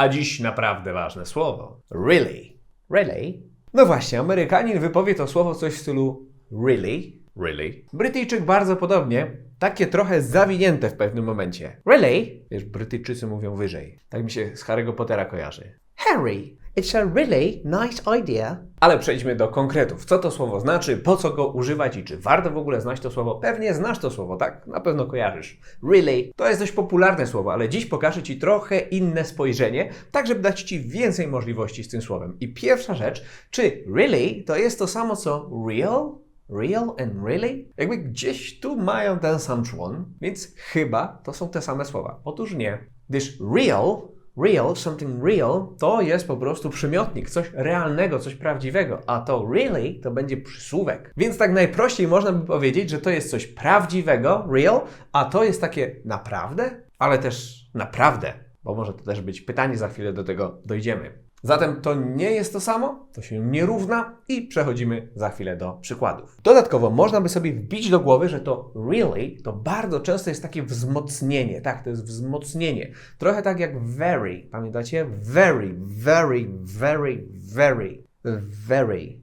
A dziś naprawdę ważne słowo. Really. Really? No właśnie, Amerykanin wypowie to słowo coś w stylu really. Really? Brytyjczyk bardzo podobnie, takie trochę zawinięte w pewnym momencie. Really? Wiesz, Brytyjczycy mówią wyżej. Tak mi się z Harry'ego Pottera kojarzy. Harry, it's a really nice idea. Ale przejdźmy do konkretów. Co to słowo znaczy, po co go używać i czy warto w ogóle znać to słowo? Pewnie znasz to słowo, tak? Na pewno kojarzysz. Really to jest dość popularne słowo, ale dziś pokażę Ci trochę inne spojrzenie, tak żeby dać Ci więcej możliwości z tym słowem. I pierwsza rzecz, czy really to jest to samo co real? Real and really? Jakby gdzieś tu mają ten sam człon, więc chyba to są te same słowa. Otóż nie. Gdyż real Real, something real, to jest po prostu przymiotnik, coś realnego, coś prawdziwego, a to really to będzie przysłówek. Więc tak najprościej można by powiedzieć, że to jest coś prawdziwego, real, a to jest takie naprawdę, ale też naprawdę, bo może to też być pytanie, za chwilę do tego dojdziemy. Zatem to nie jest to samo, to się nie równa i przechodzimy za chwilę do przykładów. Dodatkowo można by sobie wbić do głowy, że to really to bardzo często jest takie wzmocnienie. Tak, to jest wzmocnienie. Trochę tak jak very. Pamiętacie? Very, very, very, very, very.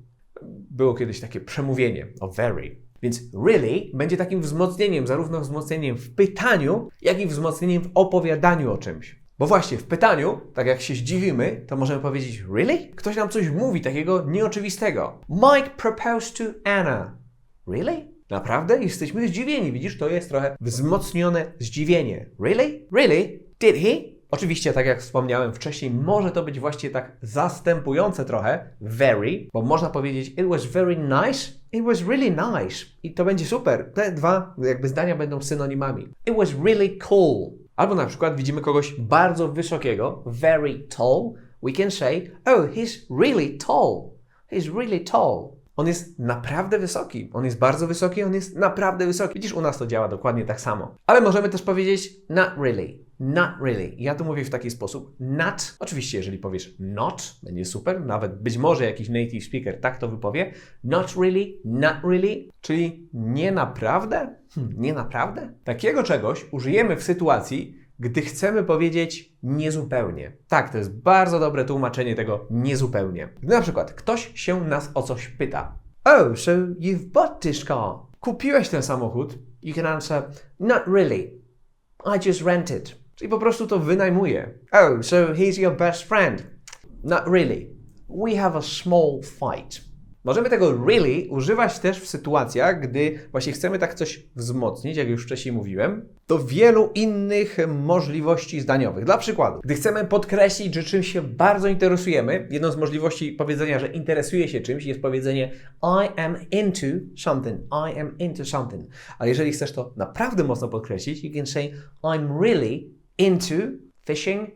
Było kiedyś takie przemówienie o very. Więc really będzie takim wzmocnieniem, zarówno wzmocnieniem w pytaniu, jak i wzmocnieniem w opowiadaniu o czymś. Bo właśnie w pytaniu, tak jak się zdziwimy, to możemy powiedzieć really? Ktoś nam coś mówi takiego nieoczywistego. Mike proposed to Anna. Really? Naprawdę? Jesteśmy zdziwieni. Widzisz, to jest trochę wzmocnione zdziwienie. Really? Really? Did he? Oczywiście, tak jak wspomniałem wcześniej, może to być właśnie tak zastępujące trochę very, bo można powiedzieć it was very nice, it was really nice. I to będzie super. Te dwa jakby zdania będą synonimami. It was really cool. Albo na przykład widzimy kogoś bardzo wysokiego, very tall. We can say, oh, he's really tall. He's really tall. On jest naprawdę wysoki. On jest bardzo wysoki, on jest naprawdę wysoki. Widzisz, u nas to działa dokładnie tak samo. Ale możemy też powiedzieć not really. Not really. Ja tu mówię w taki sposób. Not. Oczywiście, jeżeli powiesz not, będzie super. Nawet być może jakiś native speaker tak to wypowie. Not really, not really. Czyli nie naprawdę? Hmm, nie naprawdę? Takiego czegoś użyjemy w sytuacji, gdy chcemy powiedzieć niezupełnie. Tak, to jest bardzo dobre tłumaczenie tego niezupełnie. Gdy na przykład ktoś się nas o coś pyta. Oh, so you've bought this car. Kupiłeś ten samochód? You can answer, not really. I just rented. Czyli po prostu to wynajmuję. Oh, so he's your best friend? Not really. We have a small fight. Możemy tego really używać też w sytuacjach, gdy właśnie chcemy tak coś wzmocnić, jak już wcześniej mówiłem, do wielu innych możliwości zdaniowych. Dla przykładu, gdy chcemy podkreślić, że czymś się bardzo interesujemy, jedną z możliwości powiedzenia, że interesuje się czymś jest powiedzenie I am into something. I am into something. Ale jeżeli chcesz to naprawdę mocno podkreślić, you can say I'm really into fishing,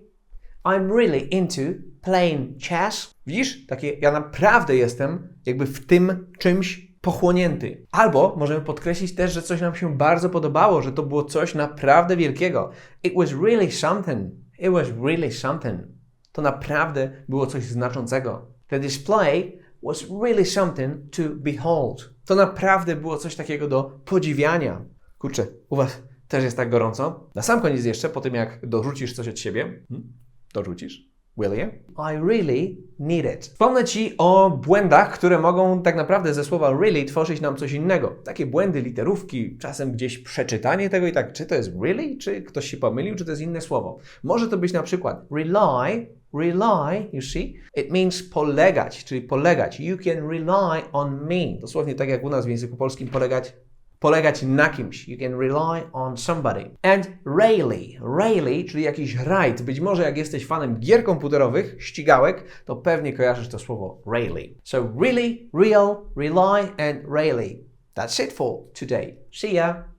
I'm really into playing chess. Widzisz? Takie, ja naprawdę jestem jakby w tym czymś pochłonięty. Albo możemy podkreślić też, że coś nam się bardzo podobało, że to było coś naprawdę wielkiego. It was really something. It was really something. To naprawdę było coś znaczącego. The display was really something to behold. To naprawdę było coś takiego do podziwiania. Kurczę, u Was też jest tak gorąco? Na sam koniec jeszcze, po tym jak dorzucisz coś od siebie, hmm? dorzucisz? Will you? I really need it. Wspomnę Ci o błędach, które mogą tak naprawdę ze słowa really tworzyć nam coś innego. Takie błędy, literówki, czasem gdzieś przeczytanie tego i tak, czy to jest really, czy ktoś się pomylił, czy to jest inne słowo. Może to być na przykład rely, rely, you see, it means polegać, czyli polegać. You can rely on me. Dosłownie tak jak u nas w języku polskim polegać polegać na kimś. You can rely on somebody. And really, really, czyli jakiś rajd. Być może jak jesteś fanem gier komputerowych, ścigałek, to pewnie kojarzysz to słowo really. So really, real, rely and really. That's it for today. See ya!